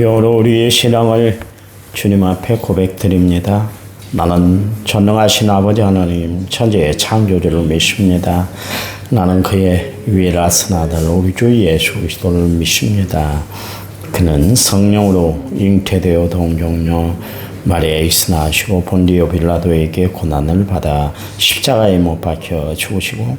여러 우리의 신앙을 주님 앞에 고백드립니다. 나는 전능하신 아버지 하나님 천지의 창조주를 믿습니다. 나는 그의 유일하신 아들 우리 주 예수 그리스도를 믿습니다. 그는 성령으로 잉태되어 동정녀 마리아에 있으나시고 본디오 빌라도에게 고난을 받아 십자가에 못 박혀 죽으시고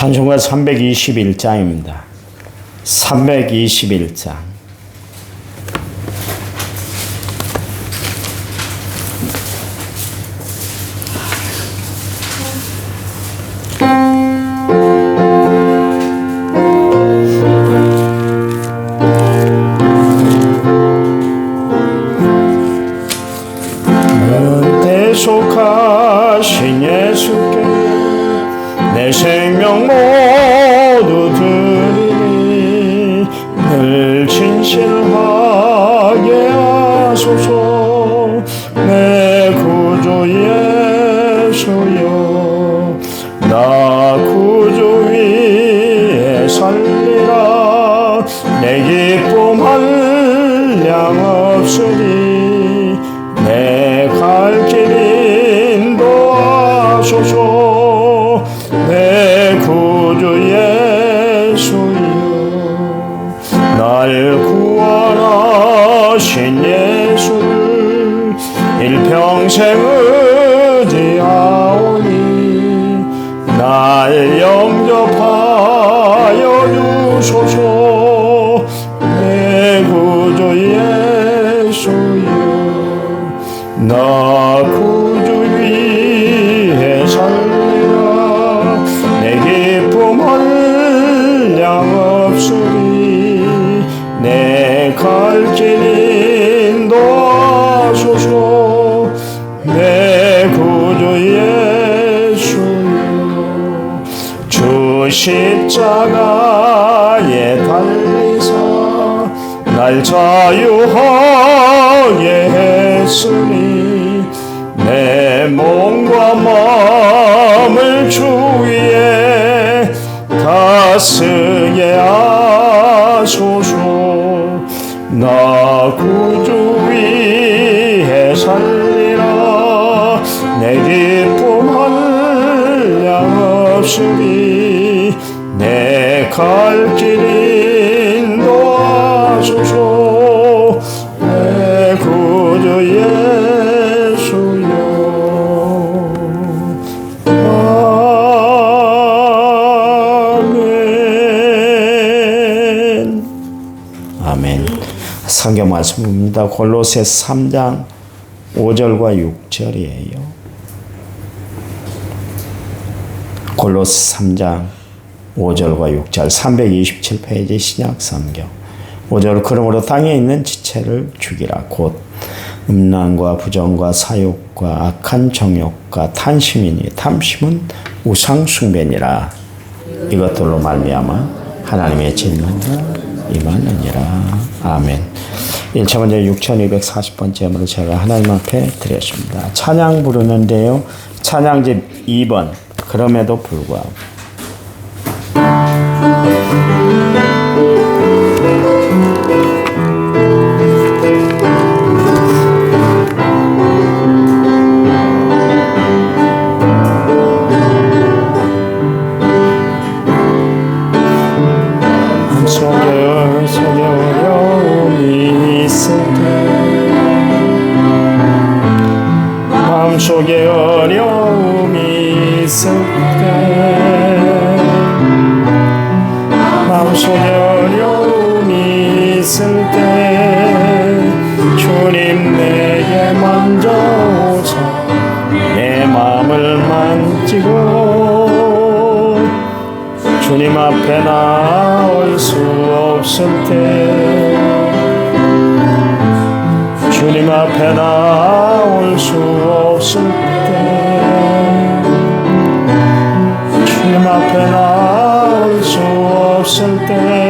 찬송가 321장입니다. 321장. 하 나 구주 위에 살리라 내 기쁨 한량 없으리. 내갈 길 인도하소서. 내 구주 예수여 주 십자가에 달리사 날 자유하게 했으니. 내 몸과 마음을 주 위에 다스게 하소서. 나 구주 위에 살리라. 내 기쁨 한량 없으리. 내 갈 길 인 도하소서 성경 말씀입니다. 골로새 3장 5절과 6절이에요. 골로새 3장 5절과 6절 327페이지 신약 성경. 5절 그러므로 땅에 있는 지체를 죽이라. 곧 음란과 부정과 사욕과 악한 정욕과 탄심이니 탐심은 우상 숭배니라. 이것들로 말미암아 하나님의 진노가 임하느니라. 아멘. 1차 먼저 6240번째 예물을 제가 하나님 앞에 드렸습니다. 찬양 부르는데요. 찬양집 2번. 그럼에도 불구하고 어려움이 있을 때 마음속에 어려움이 있을 때 마음속에 어려움이 있을 때 주님 내게 먼저 오사 내 마음을 만지고 주님 앞에 나올 수 없을 때 앞에 나올 수 없을 때 주님 앞에 나올 수 없을 때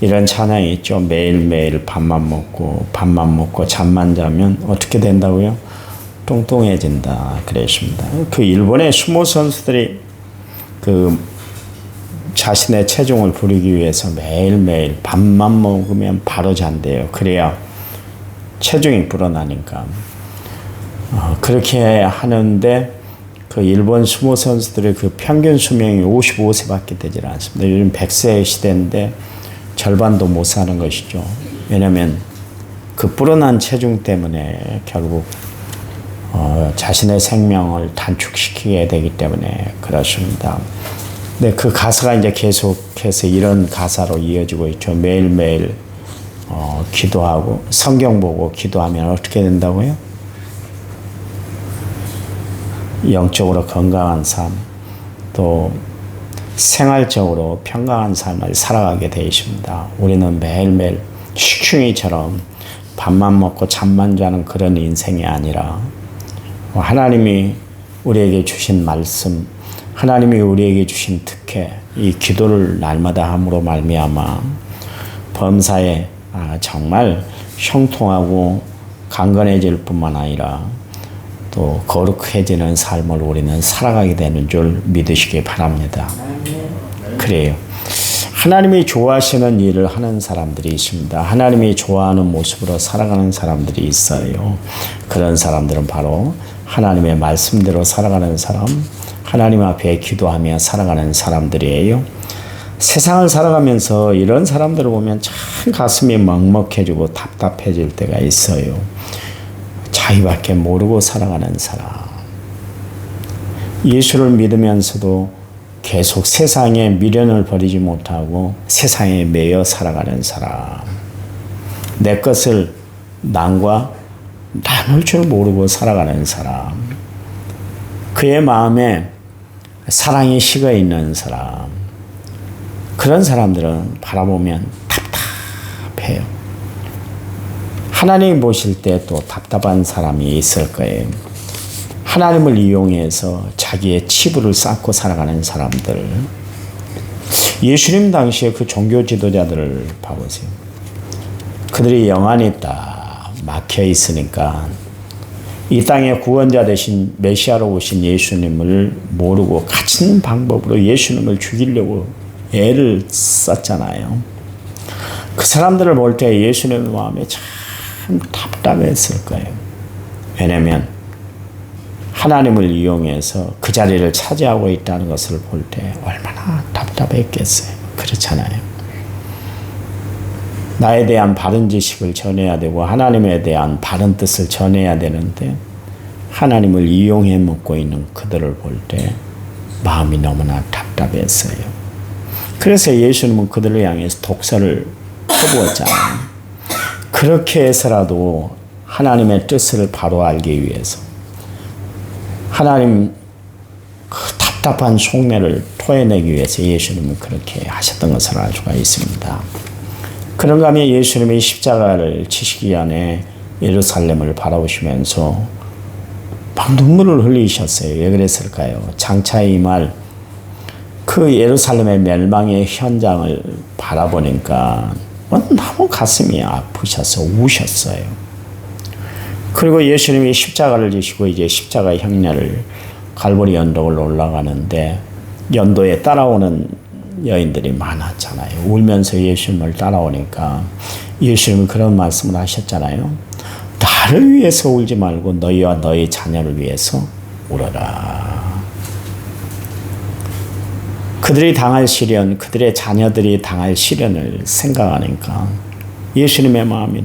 이런 찬양이 있죠. 매일매일 밥만 먹고 밥만 먹고 잠만 자면 어떻게 된다고요? 뚱뚱해진다 그랬습니다. 그 일본의 수모 선수들이 그 자신의 체중을 부리기 위해서 매일매일 밥만 먹으면 바로 잔대요. 그래야 체중이 불어나니까. 어, 그렇게 하는데 그 일본 수모 선수들의 그 평균 수명이 55세밖에 되질 않습니다. 요즘 100세 시대인데 절반도 못 사는 것이죠. 왜냐하면 그 불어난 체중 때문에 결국 어, 자신의 생명을 단축시키게 되기 때문에 그렇습니다. 근데 그 가사가 이제 계속해서 이런 가사로 이어지고 있죠. 매일매일 어, 기도하고 성경 보고 기도하면 어떻게 된다고요? 영적으로 건강한 삶, 또 생활적으로 평강한 삶을 살아가게 되십니다. 우리는 매일매일 식충이처럼 밥만 먹고 잠만 자는 그런 인생이 아니라 하나님이 우리에게 주신 말씀, 하나님이 우리에게 주신 특혜, 이 기도를 날마다 함으로 말미암아 범사에 아, 정말 형통하고 강건해질 뿐만 아니라 또 거룩해지는 삶을 우리는 살아가게 되는 줄 믿으시기 바랍니다. 그래요. 하나님이 좋아하시는 일을 하는 사람들이 있습니다. 하나님이 좋아하는 모습으로 살아가는 사람들이 있어요. 그런 사람들은 바로 하나님의 말씀대로 살아가는 사람, 하나님 앞에 기도하며 살아가는 사람들이에요. 세상을 살아가면서 이런 사람들을 보면 참 가슴이 먹먹해지고 답답해질 때가 있어요. 자기밖에 모르고 살아가는 사람. 예수를 믿으면서도 계속 세상에 미련을 버리지 못하고 세상에 매여 살아가는 사람. 내 것을 남과 나눌 줄 모르고 살아가는 사람. 그의 마음에 사랑이 식어 있는 사람. 그런 사람들은 바라보면 답답해요. 하나님 보실 때 또 답답한 사람이 있을 거예요. 하나님을 이용해서 자기의 치부를 쌓고 살아가는 사람들. 예수님 당시에 그 종교 지도자들을 봐보세요. 그들이 영안이 딱 막혀 있으니까 이 땅에 구원자 되신 메시아로 오신 예수님을 모르고 갇힌 방법으로 예수님을 죽이려고 애를 썼잖아요. 그 사람들을 볼 때 예수님의 마음에 참 답답했을 거예요. 왜냐면 하나님을 이용해서 그 자리를 차지하고 있다는 것을 볼 때 얼마나 답답했겠어요. 그렇잖아요. 나에 대한 바른 지식을 전해야 되고 하나님에 대한 바른 뜻을 전해야 되는데 하나님을 이용해 먹고 있는 그들을 볼 때 마음이 너무나 답답했어요. 그래서 예수님은 그들을 향해서 독사를 퍼부었잖아요. 그렇게 해서라도 하나님의 뜻을 바로 알기 위해서 하나님 그 답답한 속내를 토해내기 위해서 예수님은 그렇게 하셨던 것을 알 수가 있습니다. 그런가 하면 예수님이 십자가를 치시기 전에 예루살렘을 바라보시면서 막 눈물을 흘리셨어요. 왜 그랬을까요? 장차 이말 그 예루살렘의 멸망의 현장을 바라보니까 너무 가슴이 아프셔서 우셨어요. 그리고 예수님이 십자가를 지시고 이제 십자가 형례를 갈보리 연도를 올라가는데 연도에 따라오는 여인들이 많았잖아요. 울면서 예수님을 따라오니까 예수님이 그런 말씀을 하셨잖아요. 나를 위해서 울지 말고 너희와 너희 자녀를 위해서 울어라. 그들이 당할 시련, 그들의 자녀들이 당할 시련을 생각하니까 예수님의 마음이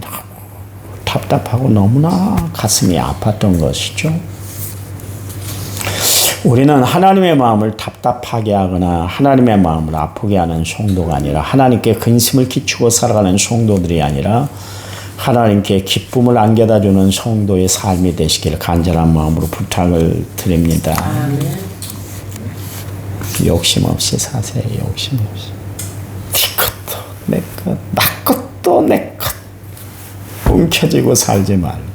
답답하고 너무나 가슴이 아팠던 것이죠. 우리는 하나님의 마음을 답답하게 하거나 하나님의 마음을 아프게 하는 성도가 아니라 하나님께 근심을 끼치고 살아가는 성도들이 아니라 하나님께 기쁨을 안겨다 주는 성도의 삶이 되시길 간절한 마음으로 부탁을 드립니다. 욕심 없이 사세요. 욕심 없이. 네 것도 내 것, 나 것도 내 것. 움켜쥐고 살지 말고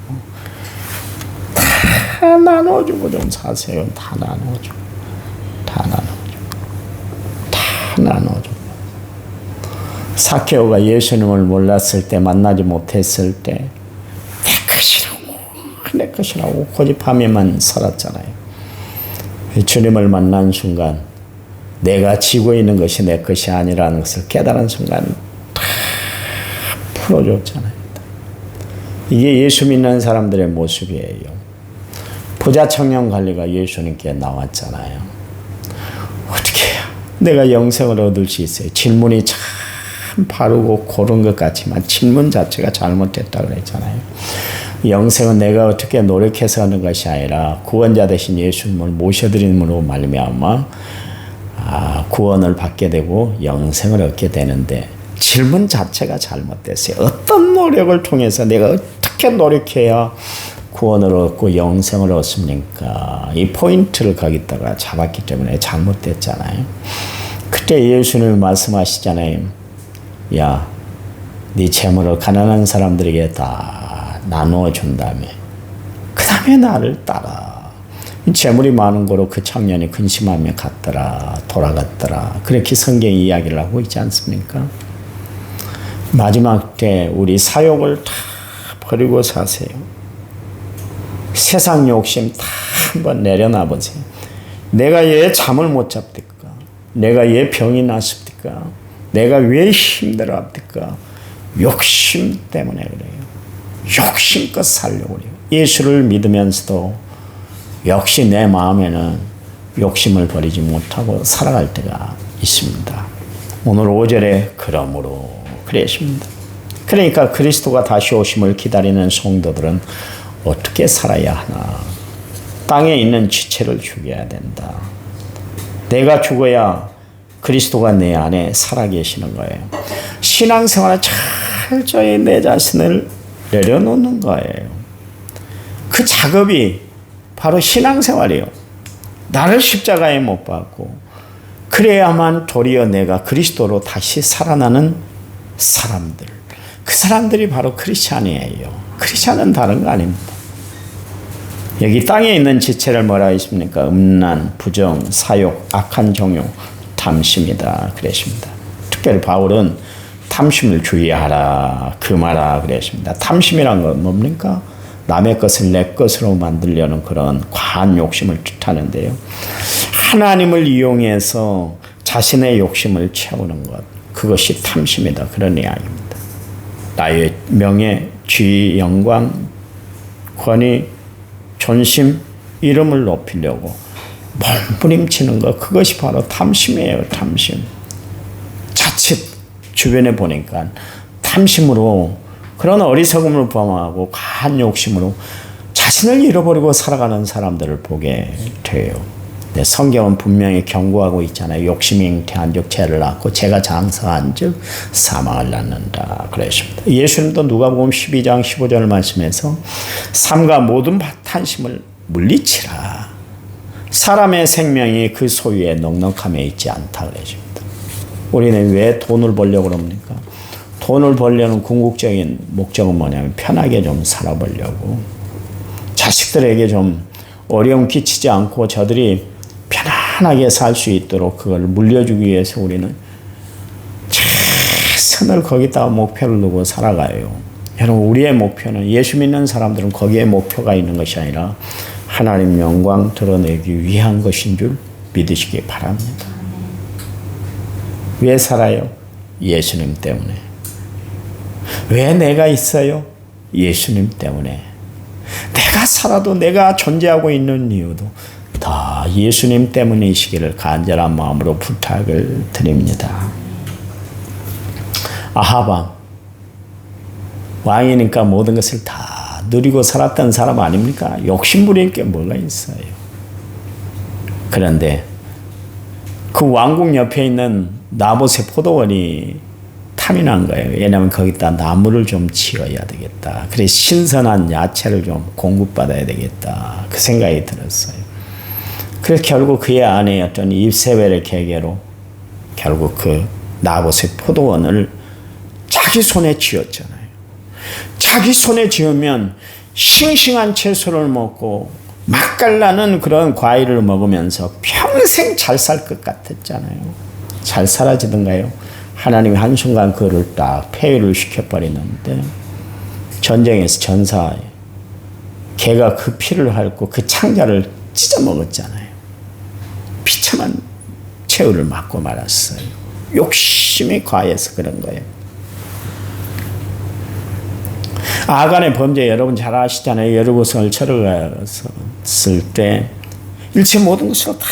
다 나눠주고 좀 사세요. 다 나눠주고, 다 나눠주고, 다 나눠주고. 사케오가 예수님을 몰랐을 때 만나지 못했을 때 내 것이라고 내 것이라고 고집하면만 살았잖아요. 주님을 만난 순간 내가 지고 있는 것이 내 것이 아니라는 것을 깨달은 순간 다 풀어줬잖아요. 이게 예수 믿는 사람들의 모습이에요. 부자 청년 관리가 예수님께 나왔잖아요. 어떻게 해야 내가 영생을 얻을 수 있어요? 질문이 참 바르고 고른 것 같지만 질문 자체가 잘못됐다 그랬잖아요. 영생은 내가 어떻게 노력해서 하는 것이 아니라 구원자 되신 예수님을 모셔드림으로 말미암아 아, 구원을 받게 되고 영생을 얻게 되는데 질문 자체가 잘못됐어요. 어떤 노력을 통해서 내가 어떻게 노력해야 구원을 얻고 영생을 얻습니까? 이 포인트를 거기다가 잡았기 때문에 잘못됐잖아요. 그때 예수님 말씀하시잖아요. 야, 네 재물을 가난한 사람들에게 다 나누어 준 다음에 그 다음에 나를 따라. 재물이 많은 거로 그 청년이 근심하며 갔더라, 돌아갔더라. 그렇게 성경 이야기를 하고 있지 않습니까? 마지막 때 우리 사욕을 다 버리고 사세요. 세상 욕심 다 한번 내려놔 보세요. 내가 얘 잠을 못 잡니까? 내가 얘 병이 났습니까? 내가 왜 힘들어 합니까? 욕심 때문에 그래요. 욕심껏 살려고 그래요. 예수를 믿으면서도 역시 내 마음에는 욕심을 버리지 못하고 살아갈 때가 있습니다. 오늘 5절에 그러므로 그랬습니다. 그러니까 그리스도가 다시 오심을 기다리는 성도들은 어떻게 살아야 하나? 땅에 있는 지체를 죽여야 된다. 내가 죽어야 그리스도가 내 안에 살아계시는 거예요. 신앙생활에 철저히 내 자신을 내려놓는 거예요. 그 작업이 바로 신앙생활이에요. 나를 십자가에 못 박고 그래야만 도리어 내가 그리스도로 다시 살아나는 사람들. 그 사람들이 바로 크리스찬이에요. 크리스찬은 다른 거 아닙니다. 여기 땅에 있는 지체를 뭐라 했습니까? 음란, 부정, 사욕, 악한 정욕, 탐심이다. 그랬습니다. 특별히 바울은 탐심을 주의하라, 금하라 그랬습니다. 탐심이란 건 뭡니까? 남의 것을 내 것으로 만들려는 그런 과한 욕심을 뜻하는데요. 하나님을 이용해서 자신의 욕심을 채우는 것. 그것이 탐심이다. 그런 이야기입니다. 나의 명예, 지위, 영광, 권위, 존심, 이름을 높이려고 몸부림치는 것. 그것이 바로 탐심이에요. 탐심. 자칫 주변에 보니까 탐심으로 그런 어리석음을 범하고 과한 욕심으로 자신을 잃어버리고 살아가는 사람들을 보게 돼요. 네, 성경은 분명히 경고하고 있잖아요. 욕심이 잉태한 즉 죄를 낳고 죄가 장사한 즉 사망을 낳는다. 그랬습니다. 예수님도 누가복음 12장 15절을 말씀해서 삼가 모든 탄심을 물리치라. 사람의 생명이 그 소유의 넉넉함에 있지 않다 그랬습니다. 우리는 왜 돈을 벌려고 그럽니까? 돈을 벌려는 궁극적인 목적은 뭐냐면 편하게 좀 살아보려고 자식들에게 좀 어려움 끼치지 않고 저들이 편안하게 살 수 있도록 그걸 물려주기 위해서 우리는 최선을 거기다가 목표를 두고 살아가요. 여러분 우리의 목표는 예수 믿는 사람들은 거기에 목표가 있는 것이 아니라 하나님 영광 드러내기 위한 것인 줄 믿으시기 바랍니다. 왜 살아요? 예수님 때문에. 왜 내가 있어요? 예수님 때문에. 내가 살아도 내가 존재하고 있는 이유도 다 예수님 때문이시기를 간절한 마음으로 부탁을 드립니다. 아하방 왕이니까 모든 것을 다 누리고 살았던 사람 아닙니까? 욕심부릴 게 뭐가 있어요. 그런데 그 왕궁 옆에 있는 나봇의 포도원이 탐이 난 거예요. 왜냐하면 거기다 나무를 좀 지어야 되겠다. 그래 신선한 야채를 좀 공급받아야 되겠다. 그 생각이 들었어요. 그래서 결국 그의 아내였던 입세벨의 계계로 결국 그 나봇의 포도원을 자기 손에 쥐었잖아요. 자기 손에 쥐으면 싱싱한 채소를 먹고 맛깔나는 그런 과일을 먹으면서 평생 잘 살 것 같았잖아요. 잘 살아지던가요? 하나님이 한순간 그를 딱 폐위를 시켜버리는데 전쟁에서 전사에 개가 그 피를 핥고 그 창자를 찢어 먹었잖아요. 비참한 최후를 맞고 말았어요. 욕심이 과해서 그런 거예요. 아간의 범죄 여러분 잘 아시잖아요. 여루고성을 쳐들어갔을 때 일체 모든 것으로 다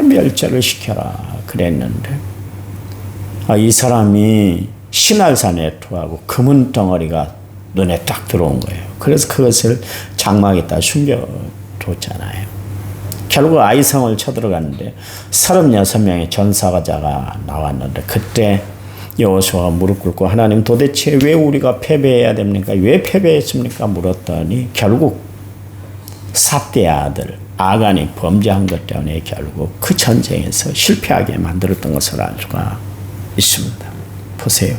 멸절을 시켜라 그랬는데 아, 이 사람이 신할산에 투하고 금은 덩어리가 눈에 딱 들어온 거예요. 그래서 그것을 장막에다 숨겨뒀잖아요. 결국 아이성을 쳐들어갔는데 36명의 전사자가 나왔는데 그때 여호수아가 무릎 꿇고 하나님 도대체 왜 우리가 패배해야 됩니까? 왜 패배했습니까? 물었더니 결국 삽대의 아들 아간이 범죄한 것 때문에 결국 그 전쟁에서 실패하게 만들었던 것을 알 수가 있습니다. 보세요.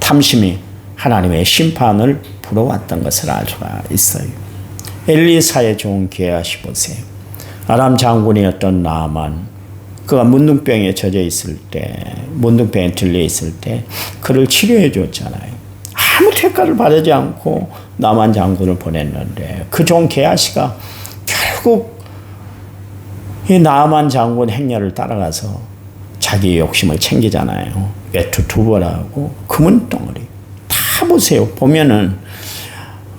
탐심이 하나님의 심판을 불어왔던 것을 알 수가 있어요. 엘리사의 좋은 계하시 보세요. 아람 장군이었던 나만 그가 문둥병에 젖어 있을 때, 문둥병에 들려 있을 때 그를 치료해 줬잖아요. 아무 대가를 받지 않고 남한 장군을 보냈는데 그종 게하시가 결국 이 남한 장군 행렬을 따라가서 자기 욕심을 챙기잖아요. 외투 두 벌하고 금은 덩어리 다 보세요. 보면은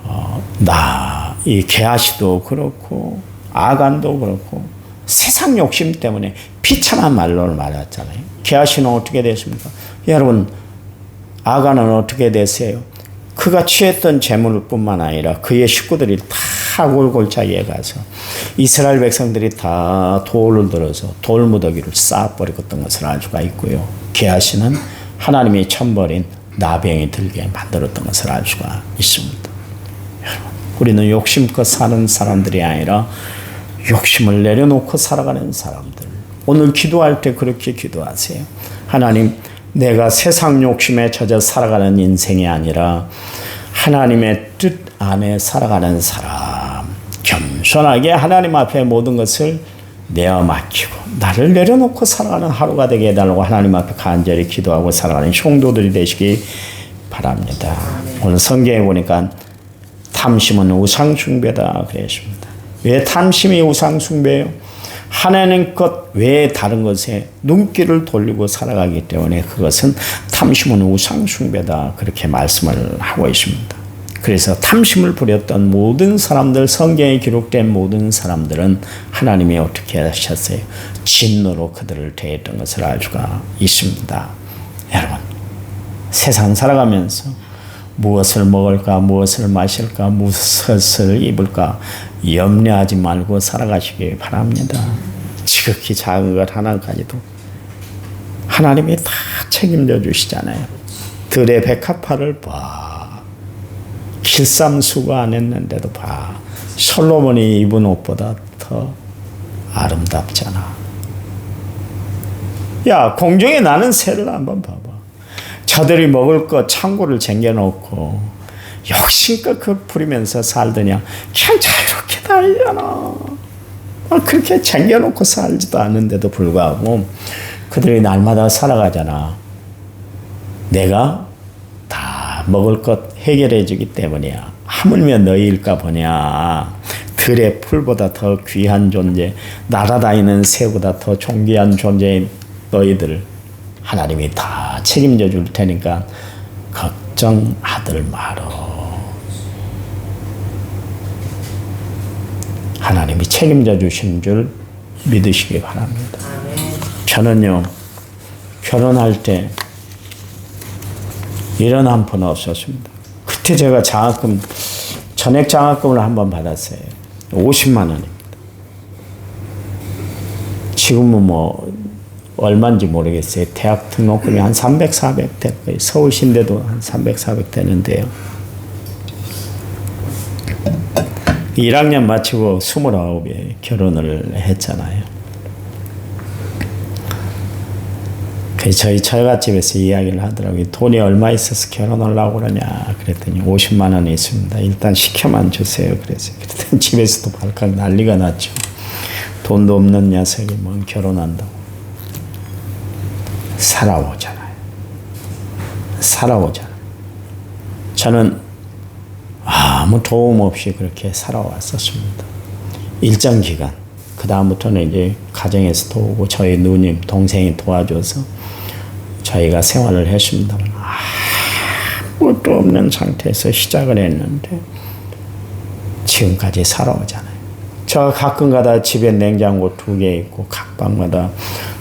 어, 나이 게하시도 그렇고 아간도 그렇고 세상 욕심 때문에 비참한 말로를 말했잖아요. 게하시는 어떻게 됐습니까? 여러분 아간은 어떻게 됐어요? 그가 취했던 재물뿐만 아니라 그의 식구들이 다 골골차기에 가서 이스라엘 백성들이 다 돌을 들어서 돌무더기를 쌓아버리었던 것을 알 수가 있고요. 게하시는 하나님이 천버린 나병이 들게 만들었던 것을 알 수가 있습니다. 우리는 욕심껏 사는 사람들이 아니라 욕심을 내려놓고 살아가는 사람들. 오늘 기도할 때 그렇게 기도하세요. 하나님, 내가 세상 욕심에 젖어 살아가는 인생이 아니라 하나님의 뜻 안에 살아가는 사람. 겸손하게 하나님 앞에 모든 것을 내어 맡기고 나를 내려놓고 살아가는 하루가 되게 해달라고 하나님 앞에 간절히 기도하고 살아가는 성도들이 되시기 바랍니다. 오늘 성경에 보니까 탐심은 우상 숭배다 그랬습니다. 왜 탐심이 우상 숭배예요? 하나님 것 외에 다른 것에 눈길을 돌리고 살아가기 때문에 그것은 탐심은 우상 숭배다 그렇게 말씀을 하고 있습니다. 그래서 탐심을 부렸던 모든 사람들, 성경에 기록된 모든 사람들은 하나님이 어떻게 하셨어요? 진노로 그들을 대했던 것을 알 수가 있습니다. 여러분, 세상 살아가면서 무엇을 먹을까, 무엇을 마실까, 무엇을 입을까 염려하지 말고 살아가시기 바랍니다. 지극히 작은 것 하나까지도 하나님이 다 책임져 주시잖아요. 들의 백합화를 봐. 길쌈수가 안 했는데도 봐. 솔로몬이 입은 옷보다 더 아름답잖아. 야, 공중에 나는 새를 한번 봐봐. 저 저들이 먹을 것 창고를 쟁여놓고 욕심껏 그 부리면서 살더냐? 그냥 자유롭게 다니잖아 아, 그렇게 쟁여놓고 살지도 않는데도 불구하고 그들이 날마다 살아가잖아. 내가 다 먹을 것 해결해 주기 때문이야. 하물며 너희일까 보냐? 들의 풀보다 더 귀한 존재 날아다니는 새보다 더 존귀한 존재인 너희들 하나님이 다 책임져 줄 테니까 걱정하들 말어. 하나님이 책임져 주신 줄 믿으시기 바랍니다. 저는요, 결혼할 때 이런 한푼 없었습니다. 그때 제가 장학금, 전액 장학금을 한 번 받았어요. 50만 원입니다. 지금은 뭐 얼마인지 모르겠어요. 대학 등록금이 한 300, 400 될 거예요. 서울신대도 한 300, 400 되는데요. 1학년 마치고 29에 결혼을 했잖아요. 그 저희 처갓집에서 이야기를 하더라고요. 돈이 얼마 있어서 결혼하려고 그러냐. 그랬더니 50만 원이 있습니다. 일단 시켜만 주세요. 그래서 그랬더니 집에서도 발칵 난리가 났죠. 돈도 없는 녀석이 뭐 결혼한다고. 살아오잖아요. 살아오잖아요. 저는 아무 도움 없이 그렇게 살아왔었습니다. 일정 기간. 그 다음부터는 이제 가정에서 도우고 저희 누님, 동생이 도와줘서 저희가 생활을 했습니다만 아무것도 없는 상태에서 시작을 했는데 지금까지 살아오잖아요. 저 가끔 가다 집에 냉장고 두 개 있고 각 방마다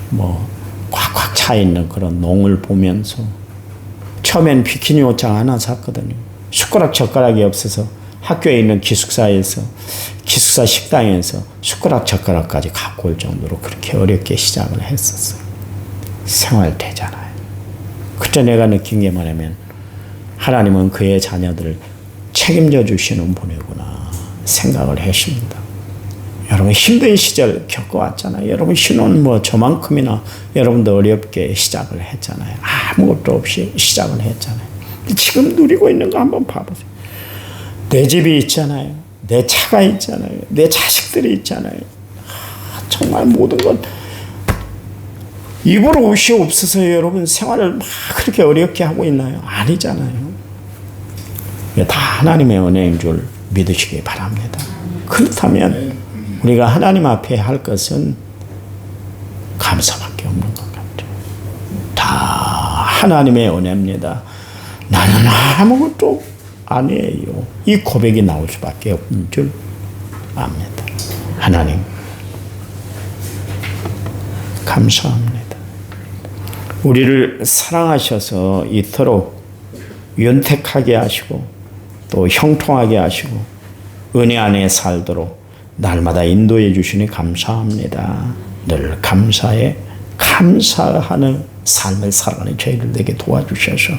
뭐 꽉꽉 차 있는 그런 농을 보면서 처음엔 비키니 옷장 하나 샀거든요. 숟가락 젓가락이 없어서 학교에 있는 기숙사에서 기숙사 식당에서 숟가락 젓가락까지 갖고 올 정도로 그렇게 어렵게 시작을 했었어요. 생활되잖아요. 그때 내가 느낀 게 뭐냐면 하나님은 그의 자녀들을 책임져 주시는 분이구나 생각을 했습니다. 여러분 힘든 시절 겪어왔잖아요. 여러분 신혼 뭐 저만큼이나 여러분도 어렵게 시작을 했잖아요. 아무것도 없이 시작을 했잖아요. 지금 누리고 있는 거 한번 봐보세요. 내 집이 있잖아요. 내 차가 있잖아요. 내 자식들이 있잖아요. 아, 정말 모든 것 입을 옷이 없어서 여러분 생활을 막 그렇게 어렵게 하고 있나요? 아니잖아요. 다 하나님의 은혜인 줄 믿으시기 바랍니다. 그렇다면 우리가 하나님 앞에 할 것은 감사밖에 없는 것 같아요. 다 하나님의 은혜입니다. 나는 아무것도 아니에요. 이 고백이 나올 수밖에 없는 줄 압니다. 하나님, 감사합니다. 우리를 사랑하셔서 이토록 윤택하게 하시고 또 형통하게 하시고 은혜 안에 살도록 날마다 인도해 주시니 감사합니다. 늘 감사해 감사하는 삶을 살아가는 저희들 에게 도와주셔서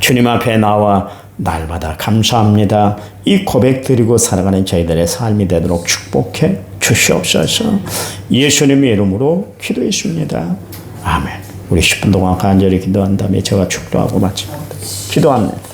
주님 앞에 나와 날마다 감사합니다. 이 고백 드리고 살아가는 저희들의 삶이 되도록 축복해 주시옵소서. 예수님의 이름으로 기도했습니다. 아멘. 우리 10분 동안 간절히 기도한 다음에 제가 축도하고 마칩니다. 기도합니다.